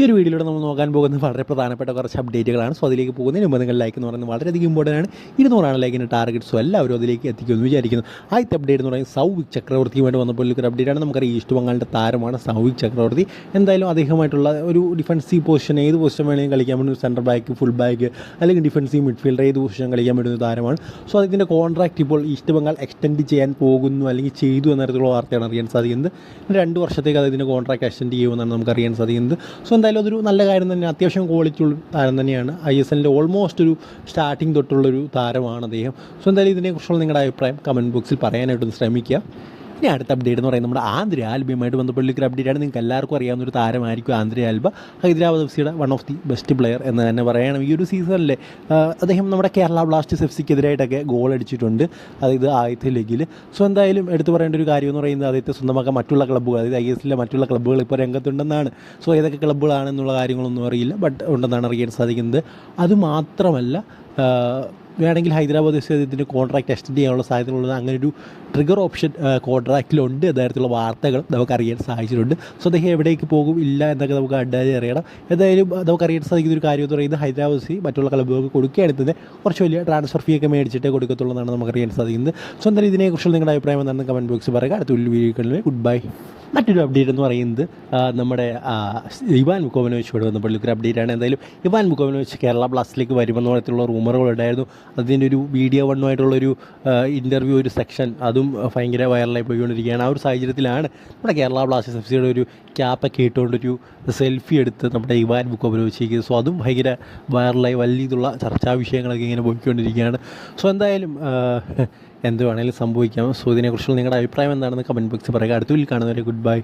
ഈ ഒരു വീഡിയോയിലൂടെ നമ്മൾ നോക്കാൻ പോകുന്ന വളരെ പ്രധാനപ്പെട്ട കുറച്ച് അപ്ഡേറ്റുകളാണ് സോ അതിലേക്ക് പോകുന്നതിന് മുമ്പ് നിങ്ങൾ ലൈക്ക് എന്ന് പറയുന്നത് വളരെയധികം ഇമ്പോർട്ടന്റ് ആണ്. ഇരുന്നൂറാണ് ലൈക്കിന്റെ ടാർഗറ്റ് സോ എല്ലാവരും അതിലേക്ക് എത്തിക്കുമെന്ന് വിചാരിക്കുന്നു. ആദ്യത്തെ അപ്ഡേറ്റ് എന്ന് പറയുന്നത് സൗവിക് ചക്രവർത്തിയുമായിട്ട് വന്നപ്പോൾ ഒരു അപ്ഡേറ്റ് ആണ്. നമുക്കറിയാം ഈസ്റ്റ് ബംഗാളിന്റെ താരമാണ് സൗവിക് ചക്രവർത്തി. എന്തായാലും അദ്ദേഹമായിട്ടുള്ള ഒരു ഡിഫൻസീവ് പൊസിഷൻ ഏത് പൊസിഷൻ വേണമെങ്കിലും കളിക്കാൻ പറ്റുന്ന സെന്റർ ബാക്ക് ഫുൾ ബാക്ക് അല്ലെങ്കിൽ ഡിഫൻസീവ് മിഡ്ഫീൽഡർ ഏത് പൊസിഷൻ കളിക്കാൻ പറ്റുന്ന താരമാണ്. സോ അതിന്റെ കോൺട്രാക്റ്റ് ഇപ്പോൾ ഈസ്റ്റ് ബംഗാൾ എക്സ്റ്റെൻഡ് ചെയ്യാൻ പോകുന്നു അല്ലെങ്കിൽ ചെയ്തു എന്ന തരത്തിലുള്ള വാർത്തയാണ് അറിയാൻ സാധിക്കുന്നത്. രണ്ട് വർഷത്തേക്ക് അതിന്റെ കോൺട്രാക്ട് എക്സ്റ്റെൻഡ് ചെയ്യുമെന്നാണ് നമുക്ക് അറിയാൻ സാധിക്കുന്നത്. സോ എന്തായാലും അതൊരു നല്ല കാര്യം തന്നെ. അത്യാവശ്യം ക്വാളിറ്റി ഉള്ള താരം തന്നെയാണ്. ഐ എസ് എല്ലിന്റെ ഓൾമോസ്റ്റ് ഒരു സ്റ്റാർട്ടിങ് തൊട്ടുള്ളൊരു താരമാണ് അദ്ദേഹം. സോ എന്തായാലും ഇതിനെക്കുറിച്ചുള്ള നിങ്ങളുടെ അഭിപ്രായം കമന്റ് ബോക്സിൽ പറയാനായിട്ടൊന്ന് ശ്രമിക്കുക. ഇനി അടുത്ത അപ്ഡേറ്റ് എന്ന് പറയുന്നത് നമ്മുടെ ആന്ധ്ര ആൽബയുമായിട്ട് ബന്ധപ്പെട്ടുള്ള അപ്ഡേറ്റ് ആണ്. നിങ്ങൾക്ക് എല്ലാവർക്കും അറിയാവുന്ന ഒരു താരമായിരിക്കും ആന്ധ്ര ആൽബ. ഹൈദരാബാദ് എഫ് സിയുടെ one of the best player എന്ന് തന്നെ പറയണം ഈ ഒരു സീസണിലെ അദ്ദേഹം നമ്മുടെ കേരള ബ്ലാസ്റ്റേഴ്സ് എഫ് സിക്കെതിരായിട്ടൊക്കെ ഗോൾ അടിച്ചിട്ടുണ്ട്. അതായത് ആദ്യത്തെ ലെഗിൽ സോ എന്തായാലും എടുത്തു പറയേണ്ട ഒരു കാര്യം എന്ന് പറയുന്നത് അദ്ദേഹത്തെ സ്വന്തമാക്കാൻ മറ്റുള്ള ക്ലബ്ബുകൾ അതായത് ഐ എസ് എല്ലിലെ മറ്റുള്ള ക്ലബ്ബുകൾ ഇപ്പോൾ രംഗത്തുണ്ടെന്നാണ്. സോ ഏതൊക്കെ ക്ലബ്ബുകളാണെന്നുള്ള കാര്യങ്ങളൊന്നും അറിയില്ല ബട്ട് ഉണ്ടെന്നാണ് അറിയാൻ സാധിക്കുന്നത്. അതുമാത്രമല്ല വേണമെങ്കിൽ ഹൈദരാബാദ് ഇതിന്റെ കോൺട്രാക്ട് എക്സ്റ്റെൻഡ് ചെയ്യാനുള്ള സാധ്യതകളുള്ളത് അങ്ങനെ ഒരു ട്രിഗർ ഓപ്ഷൻ കോൺട്രാക്റ്റിലുണ്ട് എന്നതരത്തിലുള്ള വാർത്തകൾ നമുക്കറിയാൻ സാധിച്ചിട്ടുണ്ട്. സോ അദ്ദേഹം എവിടേക്ക് പോകും ഇല്ല എന്നൊക്കെ നമുക്ക് അഡ്ഡായി അറിയണം. എന്തായാലും നമുക്കറിയാൻ സാധിക്കുന്ന ഒരു കാര്യം എന്ന് പറയുന്നത് ഹൈദരാബാദ് സി മറ്റുള്ള ക്ലബ്ബുകൾക്ക് കൊടുക്കുകയാണെങ്കിൽ തന്നെ കുറച്ച് വലിയ ട്രാൻസ്ഫർ ഫീ ഒക്കെ മേടിച്ചിട്ടേ കൊടുക്കത്തുള്ളൂ എന്നാണ് നമുക്ക് അറിയാൻ സാധിക്കുന്നത്. സോ എന്തായാലും ഇതിനെക്കുറിച്ചുള്ള നിങ്ങളുടെ അഭിപ്രായം എന്താണെന്ന് കമന്റ് ബോക്സിൽ പറയുക. അടുത്ത വീഡിയോകളിൽ ഗുഡ് ബൈ മറ്റൊരു അപ്ഡേറ്റ് എന്ന് പറയുന്നത് നമ്മുടെ ഇവാൻ മുക്കോവനോവിച്ചോട് ബന്ധപ്പെട്ട ഒരു അപ്ഡേറ്റ് ആണ്. എന്തായാലും ഇവാൻ മുക്കോവനോവിച്ച് കേരള ബ്ലാസ്റ്റിലേക്ക് വരുമെന്ന തരത്തിലുള്ള റൂമറുകൾ ഉണ്ടായിരുന്നു. അതിന്റെ ഒരു വീഡിയോ വണ്ണുമായിട്ടുള്ളൊരു ഇന്റർവ്യൂ ഒരു സെക്ഷൻ അതും ഭയങ്കര വൈറലായി പോയിക്കൊണ്ടിരിക്കുകയാണ്. ആ ഒരു സാഹചര്യത്തിലാണ് നമ്മുടെ കേരള ബ്ലാസ്റ്റേഴ്സ് എഫ് സിയുടെ ഒരു ക്യാപ്പൊക്കെ ഇട്ടുകൊണ്ടൊരു സെൽഫി എടുത്ത് നമ്മുടെ ഇവാൻ മുക്കോവനോവിച്ചേക്ക് സോ അതും ഭയങ്കര വൈറലായി വലിയ ഇതുള്ള ചർച്ചാ വിഷയങ്ങളൊക്കെ ഇങ്ങനെ പോയിക്കൊണ്ടിരിക്കുകയാണ്. സോ എന്തായാലും എന്ത് വേണമെങ്കിലും സംഭവിക്കാം. സോ ഇതിനെക്കുറിച്ചുള്ള നിങ്ങളുടെ അഭിപ്രായം എന്താണെന്ന് കമന്റ് ബോക്സിൽ പറയുക. അടുത്ത വീട്ടിൽ കാണുന്നവരെ ഗുഡ് ബൈ